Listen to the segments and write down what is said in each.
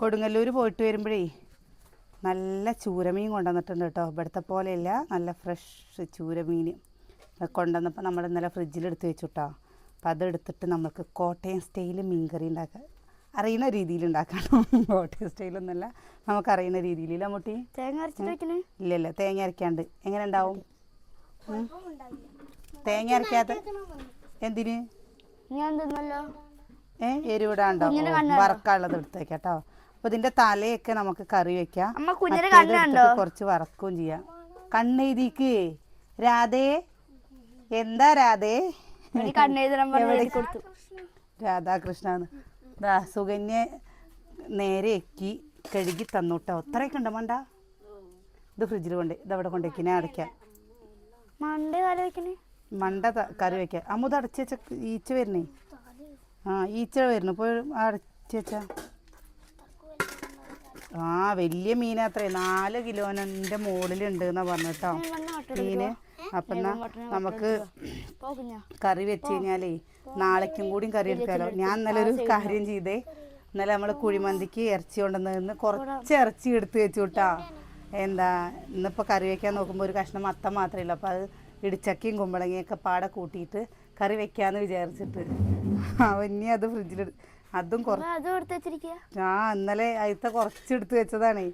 കൊടുങ്ങല്ലൂർ പോയിട്ട് വരുമ്പോഴേ നല്ല ചൂരമീൻ കൊണ്ടുവന്നിട്ടുണ്ട് കേട്ടോ. ഇവിടുത്തെ പോലെയല്ല നല്ല ഫ്രഷ് ചൂരമീൻ അത് കൊണ്ടുവന്നപ്പോൾ നമ്മൾ ഇന്നലെ ഫ്രിഡ്ജിലെടുത്ത് വെച്ചു കേട്ടോ അപ്പം അതെടുത്തിട്ട് നമുക്ക് കോട്ടയം സ്റ്റൈൽ മീൻകറി ഉണ്ടാക്കാം അറിയുന്ന രീതിയിൽ ഉണ്ടാക്കണം. കോട്ടയം സ്റ്റൈലൊന്നുമല്ല നമുക്കറിയുന്ന രീതിയിലില്ല മുട്ടി തേങ്ങ അരച്ചിട്ട് വെക്കണേ? ഇല്ല ഇല്ല തേങ്ങ അരക്കാണ്ട്. എങ്ങനെ ഉണ്ടാവും? തേങ്ങ അരക്കാത്ത എന്തിന്? ഞാൻ തിന്നല്ലോ. ഏ എരിവിടാണ്ടോ? വറക്കാനുള്ളത് എടുത്തേക്കാട്ടോ അപ്പൊ ഇതിന്റെ തലയൊക്കെ നമുക്ക് കറി വെക്കാം. കുറച്ച് വറക്കുകയും ചെയ്യാം. കണ്ണെഴുതിക്ക്. രാധേ. എന്താ രാധേ? രാധാകൃഷ്ണ ദാ സുകന്യ നേരെ എക്കി കഴുകി തന്നുട്ടോ. അത്രയൊക്കെ ഉണ്ടോ മണ്ട? ഇത് ഫ്രിഡ്ജിൽ കൊണ്ട് ഇതവിടെ കൊണ്ടേക്ക്. ഞാൻ അടയ്ക്കാം. മണ്ടേ കാല വെക്കണേ മണ്ട കറി വെക്കാം. അമ്മത് അടച്ചു വെച്ച ഈച്ച വരണേ ആ ഈച്ച വരുന്നു. ഇപ്പോൾ അടച്ചു വെച്ചാ. ആ വലിയ മീനാത്രേ നാല് കിലോന്റെ മുകളിലുണ്ട് എന്നാ പറഞ്ഞിട്ടോ മീന്. അപ്പം എന്നാ നമുക്ക് കറി വെച്ച് കഴിഞ്ഞാലേ നാളേക്കും കൂടിയും കറി എടുക്കാലോ. ഞാൻ ഇന്നലെ ഒരു കാര്യം ചെയ്തേ. ഇന്നലെ നമ്മൾ കുഴിമന്തിക്ക് ഇറച്ചി കൊണ്ടുവന്ന് കുറച്ച് ഇറച്ചി എടുത്ത് വെച്ചു കേട്ടാ. എന്താ ഇന്നിപ്പോൾ കറി വെക്കാൻ നോക്കുമ്പോൾ ഒരു കഷ്ണം മത്തം മാത്രമേ ഉള്ളൂ. അപ്പോൾ അത് ഇടിച്ചക്കയും കുമ്പളങ്ങയൊക്കെ പാടെ കൂട്ടിയിട്ട് കറി വെക്കാന്ന് വിചാരിച്ചിട്ട്. അവന്നെ ഇനി അത് ഫ്രിഡ്ജിൽ അതും കുറച്ച് ആ ഇന്നലെ അതിത്തെ കുറച്ച് എടുത്ത് വെച്ചതാണേ.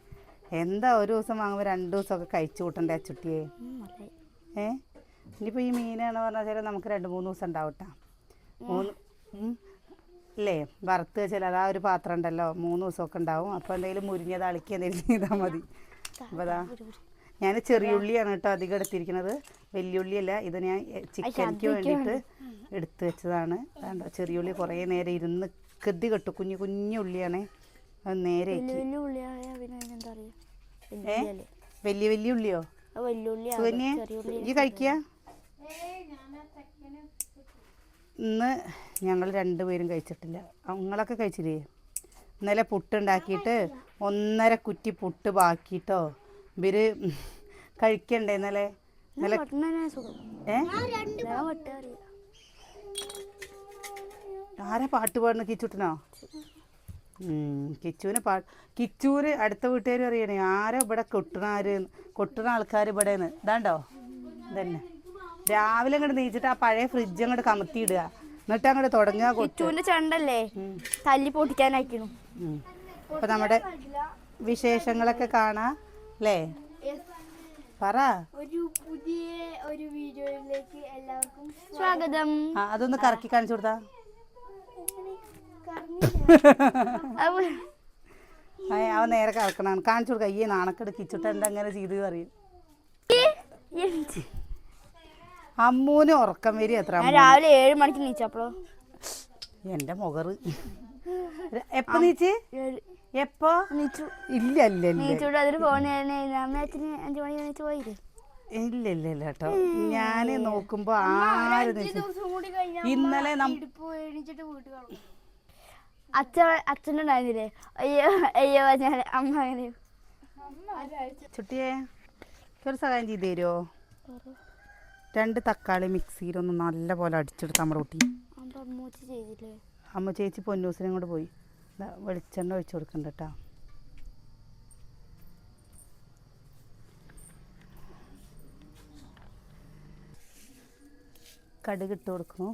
എന്താ ഒരു ദിവസം വാങ്ങുമ്പോൾ രണ്ട് ദിവസമൊക്കെ കഴിച്ചു കൂട്ടണ്ടേ ചുട്ടിയെ? ഏ? ഇനിയിപ്പോൾ ഈ മീനാണ് പറഞ്ഞാൽ നമുക്ക് രണ്ട് മൂന്ന് ദിവസം ഉണ്ടാവും ട്ടാ. മൂന്ന് ഉം. അല്ലേ വറുത്ത് വെച്ചാൽ അതാ ഒരു പാത്രം ഉണ്ടല്ലോ. മൂന്ന് ദിവസമൊക്കെ ഉണ്ടാവും. അപ്പോൾ എന്തെങ്കിലും മുരിഞ്ഞത് അളിക്ക് എന്തെങ്കിലും ചെയ്താൽ മതി. അപ്പോൾ അതാ ഞാൻ ചെറിയുള്ളിയാണ് കേട്ടോ അധികം എടുത്തിരിക്കുന്നത്. വലിയുള്ളിയല്ല ഇത് ഞാൻ ചിക്കനിക്ക് വേണ്ടിയിട്ട് എടുത്തു വെച്ചതാണ്. വേണ്ട ചെറിയുള്ളി കുറേ നേരം ഇരുന്ന് കൃതി കെട്ടു. കുഞ്ഞു കുഞ്ഞു ഉള്ളിയാണ്. അത് നേരെ ഏ? വലിയ വലിയ ഉള്ളിയോ? സുകന്യെ ഈ കഴിക്കുക ഇന്ന് ഞങ്ങൾ രണ്ടുപേരും കഴിച്ചിട്ടില്ല. നിങ്ങളൊക്കെ കഴിച്ചില്ലേ? ഇന്നലെ പുട്ടുണ്ടാക്കിയിട്ട് ഒന്നര കുറ്റി പുട്ട് ബാക്കിയിട്ടോ ഇവർ കഴിക്കണ്ടേ ഇന്നലെ? ഏ? ആരാ പാട്ട് പാടുന്ന? കിച്ചുട്ടനോ? കിച്ചുവിന് പാട്ട് കിച്ചൂര് അടുത്ത വീട്ടുകാർ അറിയണേ ആരാ ഇവിടെ കൊട്ടണാര് കൊട്ടണ ആൾക്കാർ ഇവിടെ ഇതാണ്ടോ? ഇതന്നെ. രാവിലെ അങ്ങോട്ട് നീച്ചിട്ട് ആ പഴയ ഫ്രിഡ്ജ് അങ്ങോട്ട് കമത്തി ഇടുക എന്നിട്ട് അങ്ങോട്ട് തുടങ്ങുക കൊച്ചുവിന്റെ ചണ്ടല്ലേ? തല്ലി പൊട്ടിക്കാനായിക്കണു. ഉം. അപ്പൊ നമ്മുടെ വിശേഷങ്ങളൊക്കെ കാണാ. അല്ലേ പറ. ഒരു പുതിയ ഒരു വീഡിയോയിലേക്ക് എല്ലാവർക്കും സ്വാഗതം. ആ അതൊന്ന് കറക്കി കാണിച്ചു കൊടുത്താ. അവൻ നേരെ കറക്കണാണ്. കാണിച്ചു കൊടുക്ക. ഈ നാണക്കെട് കിച്ചുട്ട എന്താ അങ്ങനെ ചെയ്ത് പറയും. അമ്മൂന് ഉറക്കം വരി എത്ര രാവിലെ ഏഴ് മണിക്ക് നീച്ചപ്പോഴോ എന്റെ മുഖറ്. എപ്പോ നീച്ച്? എപ്പോ? നീച്ചു. ഇല്ല ഇല്ല ഇല്ല. അതിന് പോണേ അഞ്ചു മണി പോയില്ലേ? ഇല്ല ഇല്ല ഇല്ല കേട്ടോ. ഞാൻ നോക്കുമ്പോ ആര് ഇന്നലെ അച്ഛൻ അച്ഛനുണ്ടായിരുന്നില്ലേ? അയ്യോ അയ്യോ ഞാൻ അമ്മ അങ്ങനെ. ചുട്ടിയെ ഒരു സഹായം ചെയ്ത് തരുമോ രണ്ട് തക്കാളി മിക്സിയിലൊന്ന് നല്ല പോലെ അടിച്ചെടുത്ത് നമ്മുടെ കുട്ടി. അമ്മ ചേച്ചി പൊന്നൂസിനെ കൊണ്ട് പോയി. വെളിച്ചെണ്ണ ഒഴിച്ചു കൊടുക്കണ്ട കേട്ടോ കടുക് ഇട്ട് കൊടുക്കുന്നു.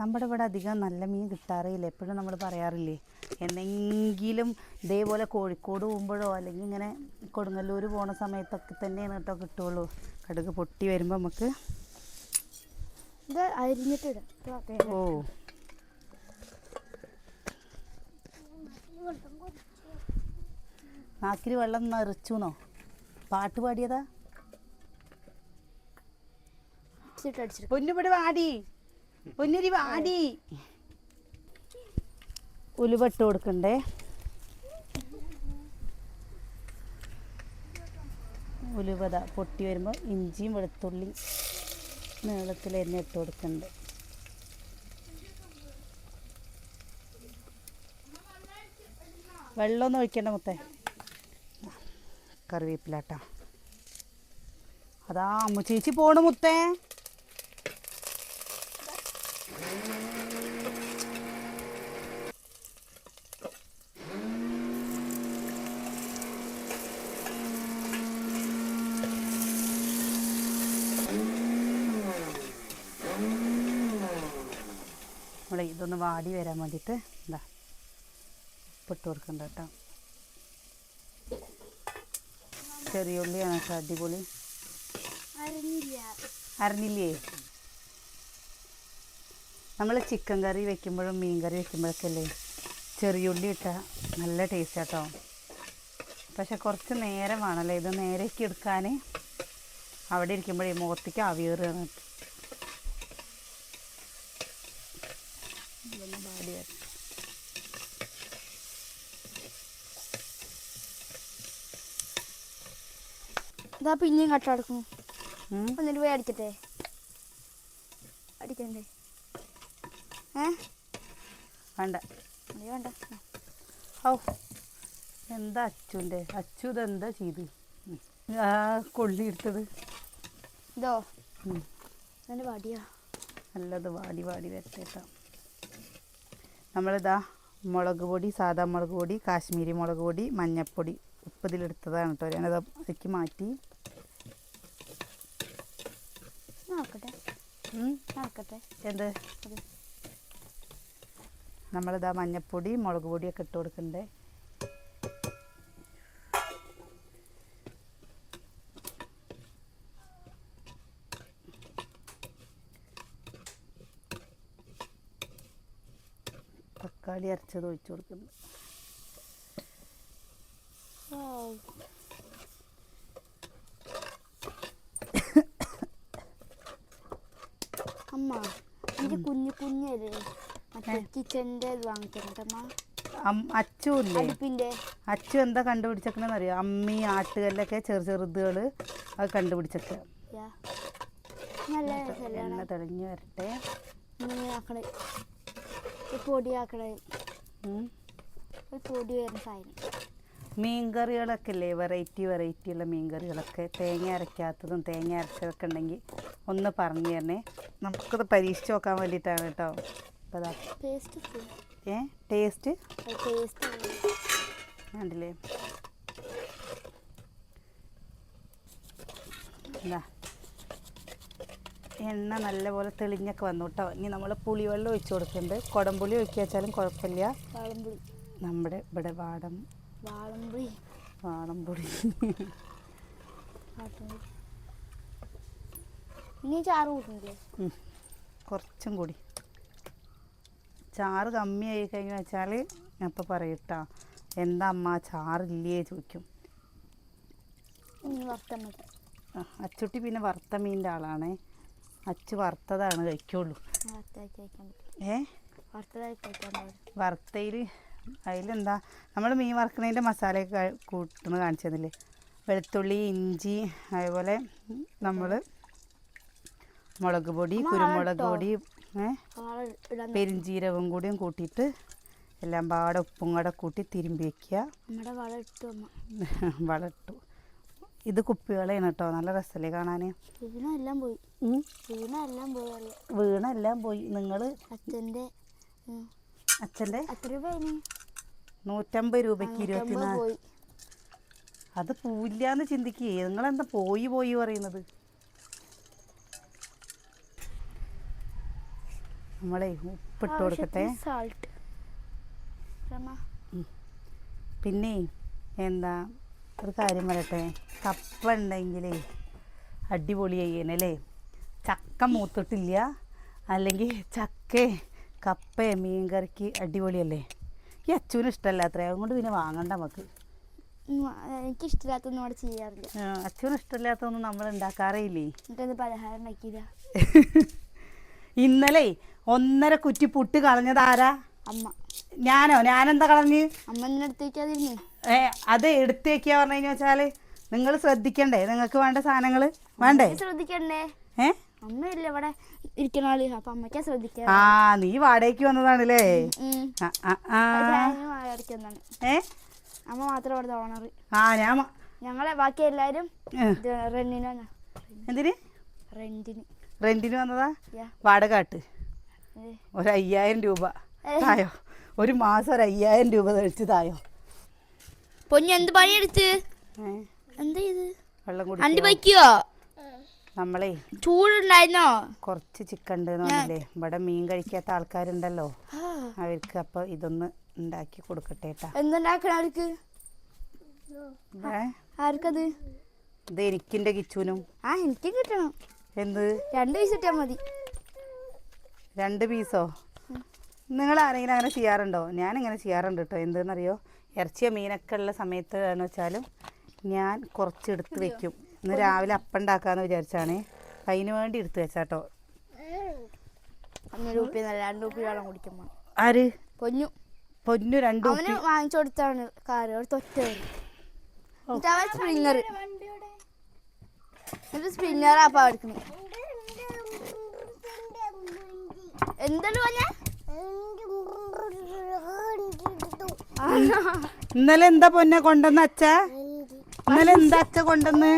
നമ്മുടെ ഇവിടെ അധികം നല്ല മീൻ കിട്ടാറില്ല. എപ്പോഴും നമ്മൾ പറയാറില്ലേ എന്നെങ്കിലും ഇതേപോലെ കോഴിക്കോട് പോകുമ്പോഴോ അല്ലെങ്കിൽ ഇങ്ങനെ കൊടുങ്ങല്ലൂർ പോണ സമയത്തൊക്കെ തന്നെയാണ് കേട്ടോ കിട്ടുള്ളൂ. കടുക് പൊട്ടി വരുമ്പോൾ നമുക്ക് ഇത് ഓ. നാക്കിൽ വെള്ളം നിറച്ചുന്നോ? പാട്ട് പാടിയതാ? പൊന്നുപടി വാടി. പൊന്നുരി വാടി. ഉലുവട്ട് കൊടുക്കണ്ടേ? ഉലുവത പൊട്ടി വരുമ്പോൾ ഇഞ്ചിയും വെളുത്തുള്ളി നീളത്തിൽ എന്നെ ഇട്ട് കൊടുക്കണ്ട്. വെള്ളമൊന്നും ഒഴിക്കേണ്ട മുത്തേ കറിവേപ്പിലാട്ടോ അതാ അമ്മ ചേച്ചി പോണു മുത്തേ നമ്മളെ ഇതൊന്ന് വാടി വരാൻ വേണ്ടിയിട്ട് ഉപ്പിട്ട് കൊടുക്കണ്ട കേട്ടോ. ചെറിയ ഉള്ളിയാണ് കേട്ടോ അടിപൊളി. അറിഞ്ഞില്ല അറിഞ്ഞില്ലേ നമ്മൾ ചിക്കൻ കറി വെക്കുമ്പോഴും മീൻ കറി വെക്കുമ്പോഴൊക്കെ അല്ലേ? ചെറിയുള്ളി ഇട്ടാൽ നല്ല ടേസ്റ്റ് കേട്ടോ. പക്ഷെ കുറച്ച് നേരം വേണമല്ലേ ഇത് നേരേക്ക് എടുക്കാൻ അവിടെ ഇരിക്കുമ്പോഴേ മുഖത്തേക്ക് ആവിയേറുകയാണ് ഇതൊന്ന് വാടി വരട്ടെ. ഇതാ പിന്നെയും കട്ട അടക്കും. എന്നിട്ട് പോയി അടിക്കട്ടെ. അടിക്കണ്ടേ? ഏ? വേണ്ട. വേണ്ട. ഔ. എന്താ അച്ചുണ്ടേ അച്ചു ഇതെന്താ ചെയ്ത്? ആ കൊള്ളി എടുത്തത്. ഇതോ? നല്ല വാടിയാ. നല്ലത് വാടി വാടി വരട്ടെ കേട്ടോ നമ്മളിതാ മുളക് പൊടി സാധാ മുളക് പൊടി കാശ്മീരി മുളക് പൊടി മഞ്ഞൾപ്പൊടി ഉപ്പതിലെടുത്തതാണ് കേട്ടോ. ഞാനത് അതിലേക്ക് മാറ്റി നടക്കട്ടെ ഉം. നടക്കട്ടെ. എന്ത്? നമ്മളിതാ മഞ്ഞപ്പൊടി മുളക് പൊടിയൊക്കെ ഇട്ട് കൊടുക്കണ്ടേ? തക്കാളി അരച്ചത് ഒഴിച്ചു കൊടുക്കുന്നു അമ്മ എനിക്ക് കുഞ്ഞു കുഞ്ഞല്ലേ മറ്റേ കിച്ചന്റെ ഇത് വാങ്ങിത്തരട്ടമ്മ അം- അച്ചു അച്ചു എന്താ കണ്ടുപിടിച്ചേക്കണെന്ന് അറിയാം അമ്മി ആട്ടുകല്ലൊക്കെ ചെറു ചെറുതുകൾ അത് കണ്ടുപിടിച്ചൊക്കെ. എണ്ണ തെളിഞ്ഞ് വരട്ടെ. പൊടി വരുന്ന സാധനം. മീൻകറികളൊക്കെ ഇല്ലേ വെറൈറ്റി വെറൈറ്റി ഉള്ള മീൻകറികളൊക്കെ. തേങ്ങ അരയ്ക്കാത്തതും തേങ്ങ അരച്ചതൊക്കെ ഉണ്ടെങ്കിൽ ഒന്ന് പറഞ്ഞു തരണേ. നമുക്കത് പരീക്ഷിച്ച് നോക്കാൻ വേണ്ടിയിട്ടാണ് കേട്ടോ. അപ്പോൾ ഏ? ടേസ്റ്റ് കണ്ടില്ലേ? എന്താ എണ്ണ നല്ലപോലെ തെളിഞ്ഞൊക്കെ വന്നു കേട്ടോ ഇനി നമ്മൾ പുളിവെള്ളം ഒഴിച്ചു കൊടുക്കുന്നുണ്ട് കുടംപുളി ഒഴിക്കുക വെച്ചാലും കുഴപ്പമില്ല. നമ്മുടെ ഇവിടെ വാടം വാളംപുളി. വാളംപുളി. ഇനി ചാറ് കൂട്ടുന്നില്ലേ കുറച്ചും കൂടി. ചാറ് കമ്മിയായി കഴിഞ്ഞു വെച്ചാൽ ഞാൻ ഇപ്പോൾ പറയട്ടാ എന്താ അമ്മ ചാറില്ലേ? ചോദിക്കും. അച്ചുട്ടി പിന്നെ വറുത്ത മീനിന്റെ ആളാണ്. അച്ചു വറുത്തതാണ് കഴിക്കുള്ളൂ. ഏ? വറുത്തയിൽ അതിലെന്താ നമ്മൾ മീൻ വറുക്കണതിന്റെ മസാലയൊക്കെ കൂട്ടുന്നു കാണിച്ചു തന്നില്ലേ വെളുത്തുള്ളി ഇഞ്ചി അതേപോലെ നമ്മൾ മുളക് പൊടി കുരുമുളക് പൊടി വാള കൂടിയും കൂട്ടിയിട്ട് എല്ലാം പാടെ ഉപ്പും കൂടെ കൂട്ടി തിരുമ്പി വെക്കുക. വളട്ടു ഇത് കുപ്പികളാണ് കേട്ടോ. നല്ല രസമല്ലേ കാണാൻ വീണ പോയി. വീണെല്ലാം പോയി വീണെല്ലാം പോയി. നിങ്ങൾ അച്ഛന്റെ അച്ഛന്റെ? എത്ര രൂപ അതിന് നൂറ്റമ്പത് രൂപയ്ക്ക് ഇരുപത്തിനാല്. അത് പൂവില്ലാന്ന് ചിന്തിക്കേ. നിങ്ങളെന്താ പോയി പോയി പറയുന്നത്? നമ്മളെ ഉപ്പിട്ട് കൊടുക്കട്ടെ. സാൾട്ട് പിന്നെ എന്താ ഒരു കാര്യം പറയട്ടെ. കപ്പ ഉണ്ടെങ്കിലേ അടിപൊളി ചെയ്യണല്ലേ ചക്ക മൂത്തിട്ടില്ല. അല്ലെങ്കിൽ ചക്ക കപ്പ മീൻ കറിക്ക് അടിപൊളിയല്ലേ? ഈ അച്ചുവിന് ഇഷ്ടമല്ല അത്ര. അതുകൊണ്ട് പിന്നെ വാങ്ങണ്ട നമുക്ക്. എനിക്ക് ഇഷ്ടമില്ലാത്തൊന്നും അവിടെ ചെയ്യാറില്ല. അച്ഛനും ഇഷ്ടമില്ലാത്തൊന്നും നമ്മൾ ഉണ്ടാക്കാറേ ഇല്ലേ? പലഹാരം ഉണ്ടാക്കിയില്ല ഇന്നലെ ഒന്നര കുറ്റി പുട്ട് കളഞ്ഞത് ആരാ? അമ്മ. ഞാനോ? ഞാനെന്താ കളഞ്ഞ്? അമ്മ ഏ അത് എടുത്തേക്കാ പറഞ്ഞു വെച്ചാൽ നിങ്ങൾ ശ്രദ്ധിക്കണ്ടേ? നിങ്ങൾക്ക് വേണ്ട സാധനങ്ങൾ വേണ്ടേ? ശ്രദ്ധിക്കണ്ടേ? ഏ? അമ്മയില്ല ഇവിടെ ഇരിക്കുന്ന ആൾ അപ്പൊ അമ്മയ്ക്കാ ശ്രദ്ധിക്കാം. ആ നീ വാടകയ്ക്ക് വന്നതാണല്ലേ? ഏ? അമ്മ മാത്രം അവിടെ ഓണർ ആ ഞാൻ ഞങ്ങളെ ബാക്കി എല്ലാരും റെന്റിനാണ് എന്തിന്? റെന്റിന് റെന്റിന് വന്നതാ? വാടക കാട്ട്. ഒരു അയ്യായിരം രൂപ. തായോ? ഒരു മാസം ഒരു അയ്യായിരം രൂപ കഴിച്ച് തായോ? പൊന്നു എന്ത് പണിയെടുത്ത്? എന്താ ഇത്? വെള്ളം വയ്ക്കോ നമ്മളേ ചൂടുണ്ടായിരുന്നോ? കുറച്ച് ചിക്കൻ ഉണ്ട് പറഞ്ഞില്ലേ? ഇവിടെ മീൻ കഴിക്കാത്ത ആൾക്കാരുണ്ടല്ലോ. അവർക്ക് അപ്പൊ ഇതൊന്ന് ഉണ്ടാക്കി കൊടുക്കട്ടെ കേട്ടാ എന്തുണ്ടാക്കണ അവർക്ക്? ഏ? ആർക്കത്? ഇത് എനിക്കിന്റെ കിച്ചൂനും. ആ എനിക്കും കിട്ടണം. എന്ത്? രണ്ട് പീസ് ഇട്ടാൽ മതി. രണ്ട് പീസോ? നിങ്ങൾ ആരെങ്കിലും അങ്ങനെ ചെയ്യാറുണ്ടോ? ഞാൻ ഇങ്ങനെ ചെയ്യാറുണ്ട് കേട്ടോ എന്തെന്നറിയോ? ഇറച്ചിയോ മീനൊക്കെ ഉള്ള സമയത്ത് എന്ന് വെച്ചാലും ഞാൻ കുറച്ച് എടുത്ത് വെക്കും. ഇന്ന് രാവിലെ അപ്പം ഉണ്ടാക്കാമെന്ന് വിചാരിച്ചാണ്. അതിന് വേണ്ടി എടുത്ത് വെച്ചാട്ടോ രണ്ട് രൂപ വെള്ളം കുടിക്കുമ്പോൾ ആര്? പൊന്നു. പൊന്നു രണ്ടു വാങ്ങിച്ചു കൊടുത്താണ് കാറ് ഒരു സ്പ്രിങ്ങർ അപ്പൊ എടുക്കണേ എന്താണ് പറഞ്ഞ? ഇന്നലെ എന്താ പൊന്നെ കൊണ്ടുവന്ന അച്ഛ? ഇന്നലെ എന്താ അച്ഛ കൊണ്ടുവന്ന്?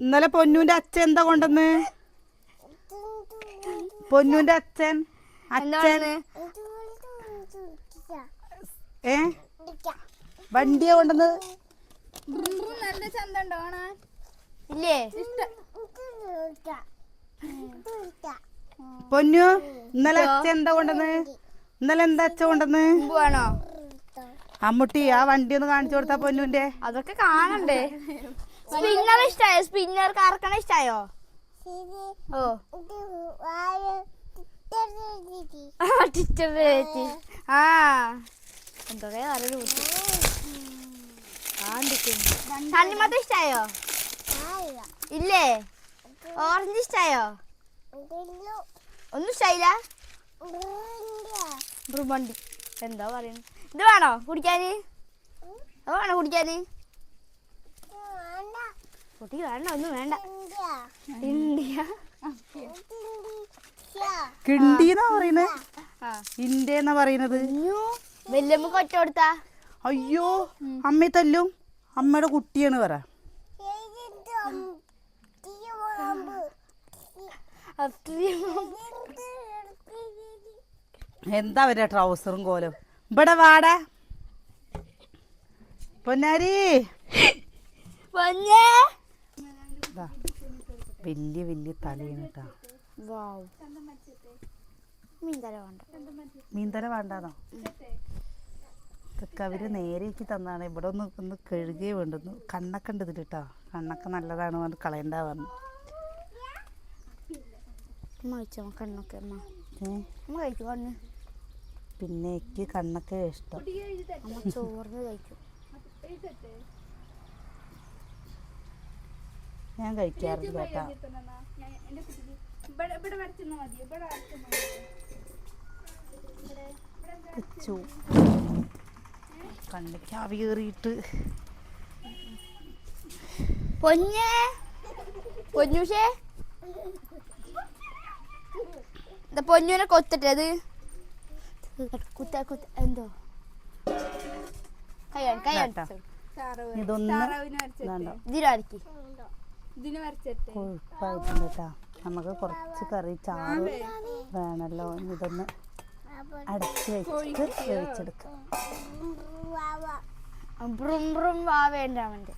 ഇന്നലെ പൊന്നൂന്റെ അച്ഛൻ എന്താ കൊണ്ടുവന്ന്? പൊന്നൂന്റെ അച്ഛൻ അച്ഛൻ. ഏ? വണ്ടിയാ കൊണ്ടുവന്ന് നല്ല ചന്തണ്ടോ ഇല്ലേ? പൊന്നു ഇന്നലെ അച്ഛ എന്താ കൊണ്ടെന്ന് ഇന്നലെ എന്താ അച്ഛ കൊണ്ടെന്ന് വേണോ? അമ്മുട്ടി ആ വണ്ടി ഒന്ന് കാണിച്ചു കൊടുത്താ പൊന്നുന്റെ. അതൊക്കെ കാണണ്ടേ? സ്പിന്നർ ഇഷ്ടായോ? സ്പിന്നർ കറക്കണ ഇഷ്ടായോ? ഓ. ടീച്ചർ ആ. എന്തൊക്കെ നല്ല തണ്ണിമത്തം ഇഷ്ടായോ? ഇല്ലേ. ഓറഞ്ച് ഇഷ്ടായോ? ഒന്നും ഇഷ്ടായില്ല? ബ്രുമണ്ടി എന്താ പറയുന്നത്? ഇത് വേണോ കുടിക്കാന് അത് വേണോ കുടിക്കാന് കുട്ടി വേണ്ട ഒന്നും വേണ്ട. ഇന്ത്യ. കിണ്ടിന്നാ പറയുന്നത്? ആ. എന്നാ പറയുന്നത്? അയ്യോ കൊറ്റ കൊടുത്താ? അയ്യോ അമ്മയെ തല്ലും. അമ്മയുടെ കുട്ടിയാണ് പറ. എന്താ അവരുടെ ട്രൗസറും കോലും? ഇവിടെ വാട. പൊന്നാരി. പൊന്നേ വല്യ വലിയ തലയാണ് കേട്ടാ വാവ് മീൻതല വേണ്ട. മീൻതല വേണ്ടാന്നോ? ഇതൊക്കെ നേരെ നേരേക്ക് തന്നാണ്. ഇവിടെ ഒന്ന് ഒന്ന് കഴുകേ വേണ്ടുന്നു കണ്ണൊക്കെ ഉണ്ട് ഇതിൽ കേട്ടോ കണ്ണൊക്കെ നല്ലതാണ്. പറഞ്ഞ് കളയണ്ട പറഞ്ഞു കണ്ണൊക്കെ പിന്നെ എനിക്ക് കണ്ണൊക്കെ ഇഷ്ടം. അമ്മ ചോറിന് കഴിക്കും. ഞാൻ കഴിക്കാറില്ല കേട്ടാ. വെച്ചു കണ്ണിക്ക് ആവി കയറിയിട്ട് പൊന്നേ? പൊന്നൂഷേ എന്താ പൊന്നൂനെ കൊത്തിട്ടെ അത്. കുത്ത കുത്ത എന്തോ? കയ്യാണ് കൊഴുപ്പായിട്ടുണ്ട് കേട്ടാ നമുക്ക് കുറച്ച് കറി ചാറ് വേണല്ലോ. ഇതൊന്ന് അടച്ച് വെച്ചിട്ട് വേവിച്ചെടുക്കാം. ബ്രും ബ്രും വാവേണ്ട അവന്റെ.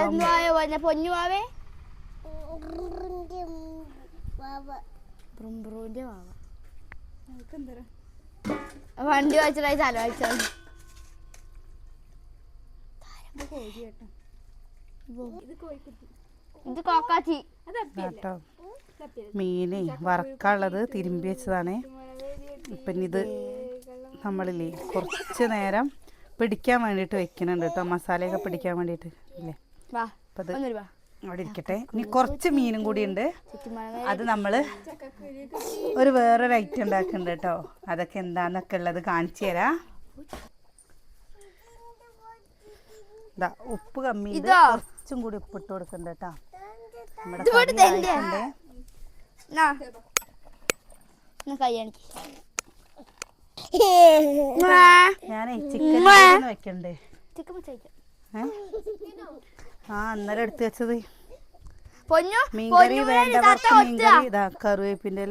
എന്ത് വാവേ പറഞ്ഞ പൊന്നു വാവേ? ബ്രും വാവ. വണ്ടി വായിച്ചിട്ടായി തല വായിച്ചാൽ ഇത് കോക്കാച്ചി. കേട്ടോ. മീന് വറക്കാനുള്ളത് തിരുമ്പി വെച്ചതാണേ. പിന്നെ ഇത് നമ്മളില്ലേ കുറച്ച് നേരം പിടിക്കാൻ വേണ്ടിട്ട് വെക്കുന്നുണ്ട് കേട്ടോ മസാലയൊക്കെ പിടിക്കാൻ വേണ്ടിട്ട് ഇല്ലേ? അപ്പം അത് അവിടെ ഇരിക്കട്ടെ. ഇനി കുറച്ച് മീനും കൂടി ഉണ്ട്. അത് നമ്മൾ ഒരു വേറൊരു ഐറ്റം ഉണ്ടാക്കുന്നുണ്ട് കേട്ടോ അതൊക്കെ എന്താന്നൊക്കെ ഉള്ളത് കാണിച്ചു തരാം. ഉപ്പ് കമ്മി? കുറച്ചും കൂടി ഉപ്പ് ഇട്ട് കൊടുക്കണ്ട കേട്ടോ നമ്മുടെ കൈ കാണിക്ക്. ഞാനേ ചിക്കൻ വെക്കണ്ടേ? ആ ഇന്നലെ എടുത്തു വെച്ചത്. മീൻകറി വേണ്ടവർക്ക്. മീൻകറി ഇതാ കറിവേപ്പിന്റെ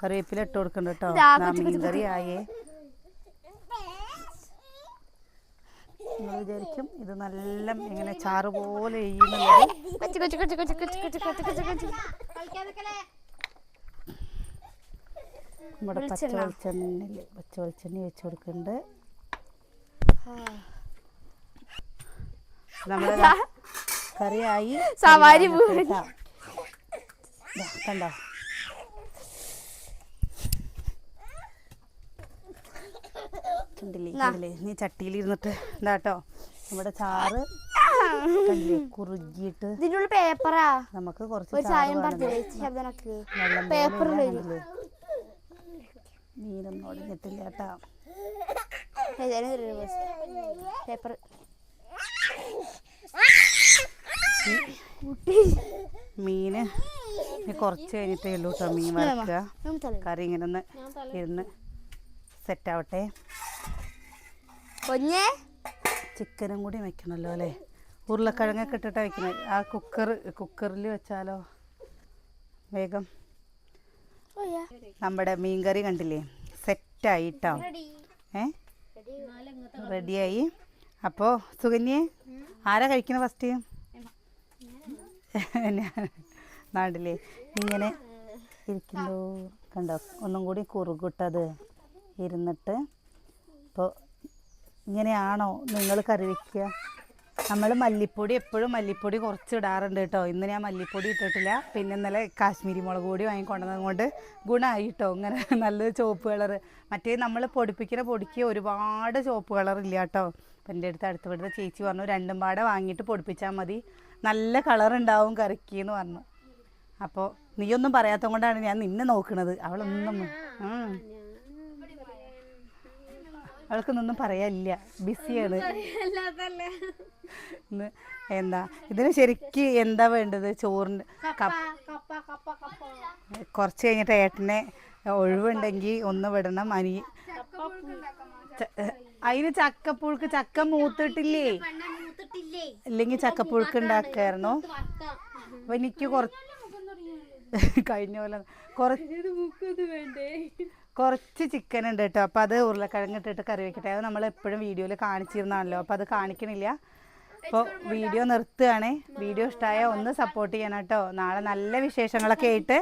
കറിവേപ്പില ഇട്ട് കൊടുക്കണ്ട കേട്ടോ ഇതാ, ദാ കുച്ചു, കുച്ചു, മീൻകറി ആയേ. നിങ്ങൾ വിചാരിക്കും ഇത് നല്ല ഇങ്ങനെ ചാറ് പോലെ ചെയ്യുന്നുള്ളത് നമ്മുടെ പച്ച വെളിച്ചെണ്ണ. വെളിച്ചെണ്ണയിൽ പച്ച വെളിച്ചെണ്ണ വെച്ച് കൊടുക്കുന്നുണ്ട്. നമ്മുടെ കറിയായി. സവാരി കണ്ടോ? കണ്ടില്ലേ? കണ്ടില്ലേ? നീ ചട്ടിയിൽ ഇരുന്നിട്ട് ഇതാട്ടോ നമ്മുടെ ചാറ് കുറുകിട്ട് കുറുകിയിട്ട് പേപ്പറാ. നമുക്ക് കുറച്ച് പേപ്പർ മീനൊന്നും ഒടിഞ്ഞിട്ടില്ല കേട്ടാ. പേപ്പർ. മീന് കുറച്ച് കഴിഞ്ഞിട്ടേ ഉള്ളൂ കേട്ടോ മീൻ വറക്കുക കറി ഇങ്ങനെ ഒന്ന് ഇരുന്ന് സെറ്റ് ആവട്ടെ. കൊഞ്ഞേ ചിക്കനും കൂടി വെക്കണല്ലോ അല്ലേ? ഉരുളക്കിഴങ്ങൊക്കെ ഇട്ടിട്ടാണ് വെക്കുന്നത്. ആ കുക്കർ കുക്കറിൽ വെച്ചാലോ? വേഗം. നമ്മുടെ മീൻകറി കണ്ടില്ലേ? സെറ്റായിട്ടോ? ഏ? റെഡിയായി. അപ്പോ സുകന്യെ ആരാ കഴിക്കണ ഫസ്റ്റ് നാട്ടിലെ ഇങ്ങനെ ഇരിക്കുമ്പോൾ കണ്ടോ? ഒന്നും കൂടി കുറുകിട്ടത് ഇരുന്നിട്ട്. ഇപ്പോൾ ഇങ്ങനെയാണോ നിങ്ങൾ കറി വയ്ക്കുക നമ്മൾ മല്ലിപ്പൊടി എപ്പോഴും മല്ലിപ്പൊടി കുറച്ച് ഇടാറുണ്ട് കേട്ടോ. ഇന്ന് ഞാൻ മല്ലിപ്പൊടി ഇട്ടിട്ടില്ല. പിന്നെ ഇന്നലെ കാശ്മീരി മുളക് പൊടി വാങ്ങിക്കൊണ്ടത് കൊണ്ട് ഗുണമായി കേട്ടോ. ഇങ്ങനെ നല്ലൊരു ചുവപ്പ് കളർ മറ്റേ നമ്മൾ പൊടിപ്പിക്കുന്ന പൊടിക്ക് ഒരുപാട് ചുവപ്പ് കളർ ഇല്ല കേട്ടോ. അപ്പം എന്റെ അടുത്ത് അടുത്ത് ഇവിടുത്തെ ചേച്ചി പറഞ്ഞു രണ്ടും പാടെ വാങ്ങിയിട്ട് പൊടിപ്പിച്ചാൽ മതി. നല്ല കളർ ഉണ്ടാവും കറിക്ക് എന്ന് പറഞ്ഞു. അപ്പോൾ നീയൊന്നും പറയാത്തത് കൊണ്ടാണ് ഞാൻ നിന്നെ നോക്കുന്നത് അവളൊന്നും. അവൾക്കൊന്നും പറയാനില്ല. ബിസിയാണ്. ഇന്ന് എന്താ ഇതിന് ശരിക്ക് എന്താ വേണ്ടത്? ചോറിന് കുറച്ച് കഴിഞ്ഞിട്ട് ഏട്ടനെ ഒഴിവുണ്ടെങ്കിൽ ഒന്ന് വിടണം. അനി അതിന് ചക്കപ്പുഴുക്ക് ചക്ക മൂത്തിട്ടില്ലേ? അല്ലെങ്കിൽ ചക്കപ്പുഴുക്ക് ഉണ്ടാക്കായിരുന്നു? അപ്പൊ എനിക്ക് കുറച്ച് കഴിഞ്ഞ പോലെ കുറച്ച് കുറച്ച് ചിക്കൻ ഉണ്ട് കേട്ടോ അപ്പോൾ അത് ഉരുളക്കിഴങ്ങ് ഇട്ടിട്ട് കറി വെക്കട്ടെ. അത് നമ്മൾ എപ്പോഴും വീഡിയോയിൽ കാണിച്ചിരുന്നാണല്ലോ. അപ്പോൾ അത് കാണിക്കണില്ല. അപ്പോൾ വീഡിയോ നിർത്തുകയാണേ. വീഡിയോ ഇഷ്ടമായ ഒന്ന് സപ്പോർട്ട് ചെയ്യണം കേട്ടോ നാളെ നല്ല വിശേഷങ്ങളൊക്കെ ആയിട്ട്.